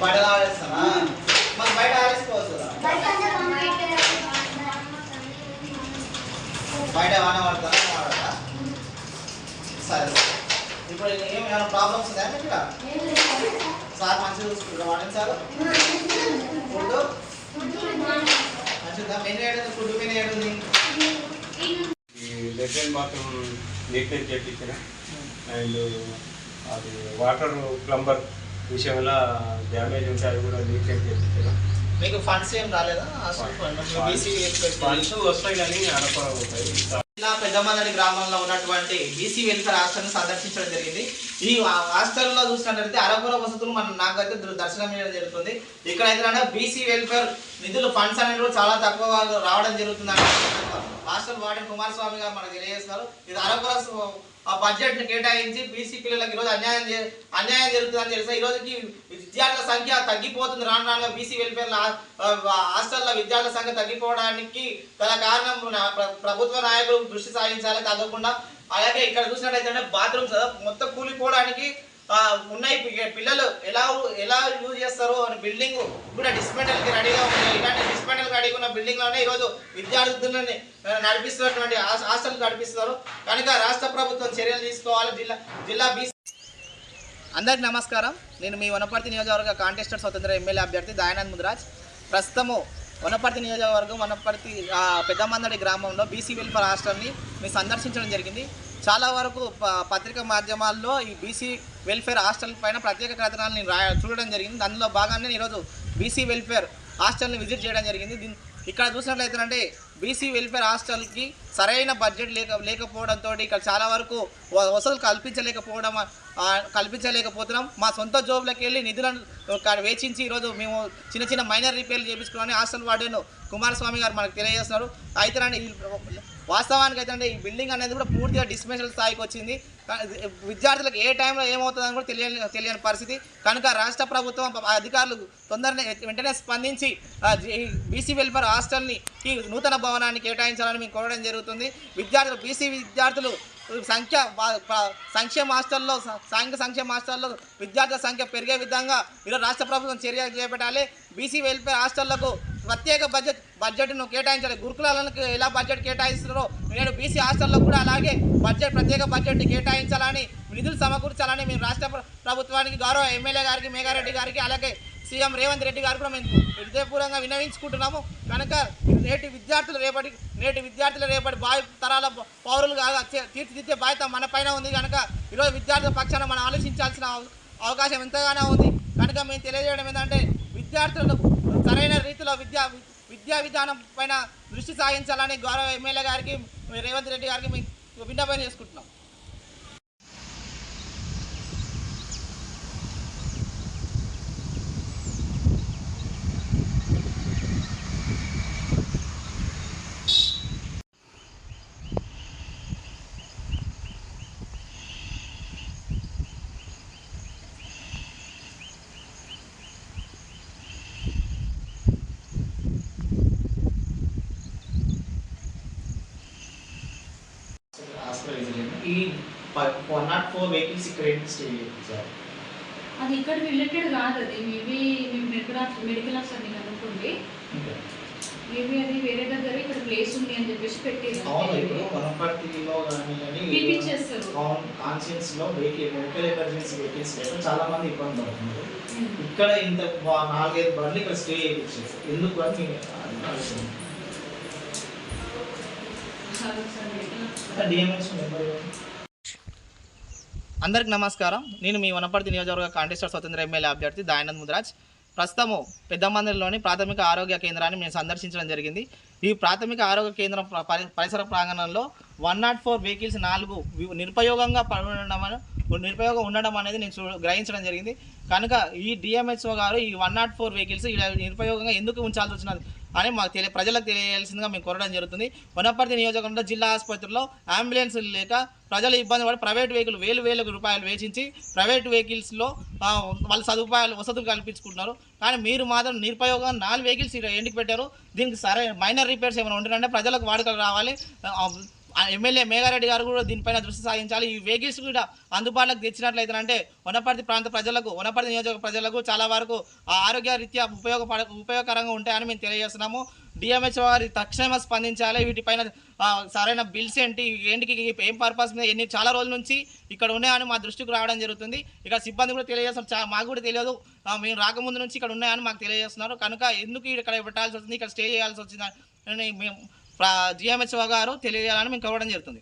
బయట ఆడేస్తానా మరి బయట ఆడేసుకోవచ్చు బయట మన వాన పడతారా వాడతా సరే సరే. ఇప్పుడు ఏమైనా ప్రాబ్లమ్స్ మీకు ఇక్కడ. సార్ మంచిగా చూసుకుంటాం వాడండి సార్ ఫుడ్ మంచిగా మెనూ ఏడు ఫుడ్ మెనూ ఏడు లెట్రిన్ బాత్రూమ్ నీట్నెస్ చేయించిన అండ్ అది వాటర్ ప్లంబర్ విషయంలో డ్యామేజ్ ఉంటే అది కూడా నీట్నెస్ చేయించిన మీకు ఫండ్స్ ఏం రాలేదా? ఫండ్స్ వస్తాయి కానీ అడపడం ఉంటాయి జిల్లా పెద్దమల్లడి గ్రామంలో ఉన్నటువంటి బీసీ వెల్ఫేర్ హాస్టల్ని సందర్శించడం జరిగింది. ఈ హాస్టల్లో చూసినట్లయితే అరకొర వసతులు మనం నాకైతే దర్శనం చేయడం జరుగుతుంది. ఇక్కడ అయితే బీసీ వెల్ఫేర్ నిధులు ఫండ్స్ అనేవి కూడా చాలా తక్కువ రావడం జరుగుతుంది హాస్టల్ వార్డెన్ కుమారస్వామి గారు మనకు తెలియజేస్తున్నారు. ఇది అరకొర ఆ బడ్జెట్ను కేటాయించి బీసీ పిల్లలకు ఈరోజు అన్యాయం అన్యాయం జరుగుతుందని తెలుసా? ఈ రోజుకి విద్యార్థుల సంఖ్య తగ్గిపోతుంది. రాను రాను బీసీ వెల్ఫేర్ హాస్టల్లో విద్యార్థుల సంఖ్య తగ్గిపోవడానికి గల కారణం ప్రభుత్వ నాయకులు దృష్టి సాధించాలి తగ్గకుండా అలాగే ఇక్కడ చూసినట్లయితే బాత్రూమ్స్ మొత్తం కూలిపోవడానికి ఉన్నాయి. పిల్లలు ఎలా ఎలా యూజ్ చేస్తారో అని బిల్డింగ్ కూడా డిస్మెంటల్కి రెడీగా ఉన్నాయి ఇలాంటి బిల్డింగ్లోనే ఈరోజు విద్యార్థులని నడిపిస్తున్నటువంటి హాస్టల్ నడిపిస్తున్నారు. కనుక రాష్ట్ర ప్రభుత్వం చర్యలు తీసుకోవాలి. జిల్లా జిల్లా బీసీ అందరికి నమస్కారం. నేను మీ వనపర్తి నియోజకవర్గ కాంటెస్టర్ స్వతంత్ర ఎమ్మెల్యే అభ్యర్థి దయానంద్ ముద్రాజ్. ప్రస్తుతము వనపర్తి నియోజకవర్గం వనపర్తి పెద్దమందడి గ్రామంలో బీసీ వెల్ఫేర్ హాస్టల్ని మేము సందర్శించడం జరిగింది. చాలా వరకు ప- పత్రికా మాధ్యమాల్లో ఈ బీసీ వెల్ఫేర్ హాస్టల్ పైన ప్రత్యేక కథనాలను చూడడం జరిగింది. అందులో భాగంగానే ఈరోజు బీసీ వెల్ఫేర్ హాస్టల్ని విజిట్ చేయడం జరిగింది. దీని ఇక్కడ చూసినట్లయితే బీసీ వెల్ఫేర్ హాస్టల్కి సరైన బడ్జెట్ లేక లేకపోవడంతో ఇక్కడ చాలా వరకు వసతులు కల్పించలేకపోవడం కల్పించలేకపోతున్నాం. మా సొంత జోబులకు వెళ్ళి నిధులను వేచించి ఈరోజు మేము చిన్న చిన్న మైనర్ రిపేర్లు చేయించుకోవాలని హాస్టల్ వార్డెన్ కుమారస్వామి గారు మనకు తెలియజేస్తున్నారు. అయితే వాస్తవానికి అయితే అంటే ఈ బిల్డింగ్ అనేది కూడా పూర్తిగా డిస్మెషల్ స్థాయికి వచ్చింది. విద్యార్థులకు ఏ టైంలో ఏమవుతుందని కూడా తెలియని తెలియని పరిస్థితి. కనుక రాష్ట్ర ప్రభుత్వం అధికారులు తొందరనే వెంటనే స్పందించి బీసీ వెల్ఫేర్ హాస్టల్ని ఈ నూతన భవనాన్ని కేటాయించాలని మేము కోరడం జరుగుతుంది. విద్యార్థులు బీసీ విద్యార్థులు సంఖ్య సంక్షేమ హాస్టల్లో సాంఘిక సంక్షేమ హాస్టల్లో విద్యార్థుల సంఖ్య పెరిగే విధంగా ఈరోజు రాష్ట్ర ప్రభుత్వం చర్యలు చేపట్టాలి. బీసీ వెల్ఫేర్ హాస్టళ్ళకు ప్రత్యేక బడ్జెట్ బడ్జెట్ను కేటాయించాలి. గురుకులాలకు ఎలా బడ్జెట్ కేటాయిస్తున్నారో నేను బీసీ హాస్టల్లో కూడా అలాగే బడ్జెట్ ప్రత్యేక బడ్జెట్ని కేటాయించాలని నిధులు సమకూర్చాలని మేము రాష్ట్ర ప్రభుత్వానికి గౌరవ ఎమ్మెల్యే గారికి మేఘారెడ్డి గారికి అలాగే సీఎం రేవంత్ రెడ్డి గారు కూడా మేము హృదయపూర్వకంగా వినవించుకుంటున్నాము కనుక నేటి విద్యార్థులు రేపటి నేటి విద్యార్థులు రేపటి బావి తరాల పౌరులు పౌరులుగా తీర్చిదిద్దే బాధ్యత మన పైన ఉంది. కనుక ఈరోజు విద్యార్థుల పక్షాన మనం ఆలోచించాల్సిన అవకాశం ఎంతగానో ఉంది. కనుక మేము తెలియజేయడం ఏంటంటే విద్యార్థులకు సరైన రీతిలో విద్యా విద్యా విధానం పైన దృష్టి సాగించాలని గౌరవ ఎమ్మెల్యే గారికి రేవంత్ రెడ్డి గారికి మేము విన్నపం చేసుకుంటున్నాం ఈ వన్ నాట్ ఫోర్ వెహికల్స్ ఇక్కడ స్టే సార్ అది ఇక్కడ రిలేటెడ్ కాదు అది మేబీ మేము మెడికల్ మెడికల్ ఆఫీసర్ని కనుక్కోండి మేబీ అది వేరే దగ్గర ఇక్కడ ప్లేస్ ఉంది అని చెప్పేసి అవును ఇప్పుడు పెట్టేది వనపర్తిలో కానీ పిలిపించేస్తారు. అవును కాన్షియన్స్లో వెహికల్ మెడికల్ ఎమర్జెన్సీ వెహికల్స్ లేక చాలా మంది ఇబ్బంది పడుతున్నారు. ఉమ్. ఇక్కడ ఇంత నాలుగైదు బండ్లు ఇక్కడ స్టే చేయించారు ఎందుకు అని నేను ఆఫీసర్ డిఎంఎస్ నెంబర్ అందరికి నమస్కారం. నేను మీ వనపర్తి నియోజకవర్గ కాంటెస్టర్ స్వతంత్ర ఎమ్మెల్యే అభ్యర్థి దయానంద్ ముద్రాజ్. ప్రస్తుతము పెద్దమందిరిలోని ప్రాథమిక ఆరోగ్య కేంద్రాన్ని మేము సందర్శించడం జరిగింది. ఈ ప్రాథమిక ఆరోగ్య కేంద్రం పరి- పరిసర ప్రాంగణంలో వన్ నాట్ ఫోర్ వెహికల్స్ నాలుగు నిరుపయోగంగా పడి ఉండడం నిరుపయోగం ఉండడం అనేది నేను చూ గ్రహించడం జరిగింది. కనుక ఈ డిఎంహెచ్ఓ గారు ఈ వన్ నాట్ ఫోర్ వెహికల్స్ నిరుపయోగంగా ఎందుకు ఉంచాల్సి వచ్చినది అని మాకు తెలియ ప్రజలకు తెలియాల్సిందిగా మేము కోరడం జరుగుతుంది. వనపర్తి నియోజకవర్గంలో జిల్లా ఆసుపత్రిలో అంబులెన్స్ లేక ప్రజలు ఇబ్బంది పడి ప్రైవేట్ వెహికల్ వేలు వేల రూపాయలు వేచించి ప్రైవేట్ వెహికల్స్లో వాళ్ళ సదుపాయాలు వసతులు కల్పించుకుంటున్నారు. కానీ మీరు మాత్రం నిరుపయోగం నాలుగు వెహికల్స్ ఇక్కడ ఎండికి పెట్టారు? దీనికి సరైన మైనర్ రిపేర్స్ ఏమైనా ఉంటుందంటే ప్రజలకు వాడుకలు రావాలి. ఎమ్మెల్యే మేఘారెడ్డి గారు కూడా దీనిపైన దృష్టి సాగించాలి. ఈ వెహికల్స్ కూడా అందుబాటులోకి తెచ్చినట్లయితే అంటే వనపర్తి ప్రాంత ప్రజలకు వనపర్తి నియోజక ప్రజలకు చాలా వరకు ఆ ఆరోగ్య రీత్యా ఉపయోగపడ ఉపయోగకరంగా ఉంటాయని మేము తెలియజేస్తున్నాము. డిఎంహెచ్ వారి తక్షణమే స్పందించాలి. వీటిపైన సరైన బిల్స్ ఏంటి ఏంటికి ఏం పర్పస్ మీద ఎన్ని చాలా రోజుల నుంచి ఇక్కడ ఉన్నాయని మా దృష్టికి రావడం జరుగుతుంది. ఇక్కడ సిబ్బంది కూడా తెలియజేస్తారు చా- మాకు కూడా తెలియదు. మేము రాకముందు నుంచి ఇక్కడ ఉన్నాయని మాకు తెలియజేస్తున్నారు. కనుక ఎందుకు ఇక్కడ పెట్టాల్సి వస్తుంది ఇక్కడ స్టే చేయాల్సి వచ్చిందని మేము జిఎంహెచ్ఓ గారు తెలియజేయాలని మేము కోరడం జరుగుతుంది.